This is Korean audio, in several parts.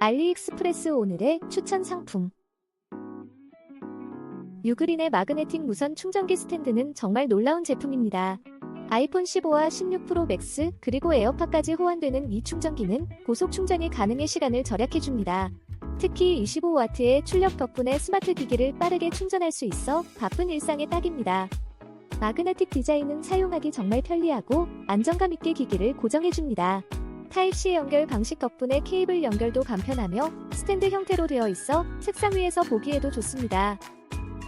알리익스프레스 오늘의 추천 상품 유그린의 마그네틱 무선 충전기 스탠드는 정말 놀라운 제품입니다. 아이폰 15와 16 프로 맥스 그리고 에어팟까지 호환되는 이 충전기는 고속 충전이 가능해 시간을 절약해줍니다. 특히 25W의 출력 덕분에 스마트 기기를 빠르게 충전할 수 있어 바쁜 일상에 딱입니다. 마그네틱 디자인은 사용하기 정말 편리하고 안정감 있게 기기를 고정해줍니다. 타입C 연결 방식 덕분에 케이블 연결도 간편하며 스탠드 형태로 되어 있어 책상 위에서 보기에도 좋습니다.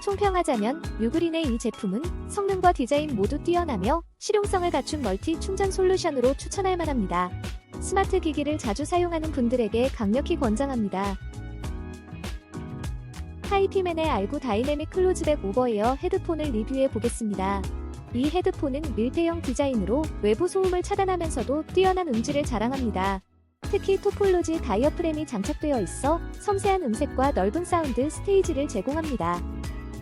총평하자면 유그린의 이 제품은 성능과 디자인 모두 뛰어나며 실용성을 갖춘 멀티 충전 솔루션으로 추천할 만합니다. 스마트 기기를 자주 사용하는 분들에게 강력히 권장합니다. 하이피맨의 알구 다이내믹 클로즈백 오버에어 헤드폰을 리뷰해 보겠습니다. 이 헤드폰은 밀폐형 디자인으로 외부 소음을 차단하면서도 뛰어난 음질을 자랑합니다. 특히 토폴로지 다이어프램이 장착되어 있어 섬세한 음색과 넓은 사운드 스테이지를 제공합니다.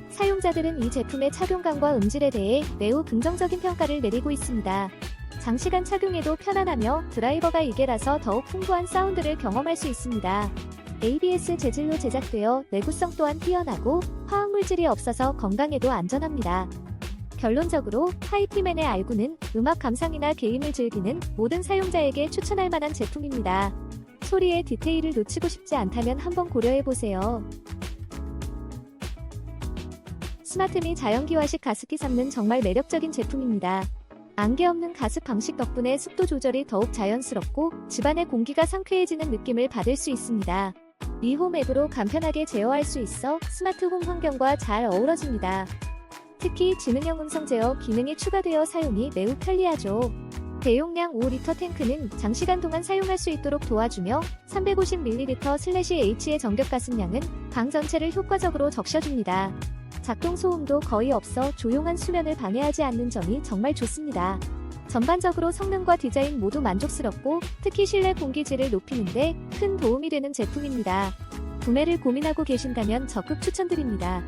사용자들은 이 제품의 착용감과 음질에 대해 매우 긍정적인 평가를 내리고 있습니다. 장시간 착용해도 편안하며 드라이버가 이개라서 더욱 풍부한 사운드를 경험할 수 있습니다. ABS 재질로 제작되어 내구성 또한 뛰어나고 화학 물질이 없어서 건강에도 안전합니다. 결론적으로 하이피맨의 알구는 음악 감상이나 게임을 즐기는 모든 사용자에게 추천할 만한 제품입니다. 소리의 디테일을 놓치고 싶지 않다면 한번 고려해보세요. 스마트 미 자연기화식 가습기 삼는 정말 매력적인 제품입니다. 안개 없는 가습 방식 덕분에 습도 조절이 더욱 자연스럽고 집안의 공기가 상쾌해지는 느낌을 받을 수 있습니다. 미홈 앱으로 간편하게 제어할 수 있어 스마트 홈 환경과 잘 어우러집니다. 특히 지능형 음성 제어 기능이 추가되어 사용이 매우 편리하죠. 대용량 5리터 탱크는 장시간 동안 사용할 수 있도록 도와주며 350ml/h의 정격 가습량은 방 전체를 효과적으로 적셔줍니다. 작동 소음도 거의 없어 조용한 수면을 방해하지 않는 점이 정말 좋습니다. 전반적으로 성능과 디자인 모두 만족스럽고 특히 실내 공기질을 높이는데 큰 도움이 되는 제품입니다. 구매를 고민하고 계신다면 적극 추천드립니다.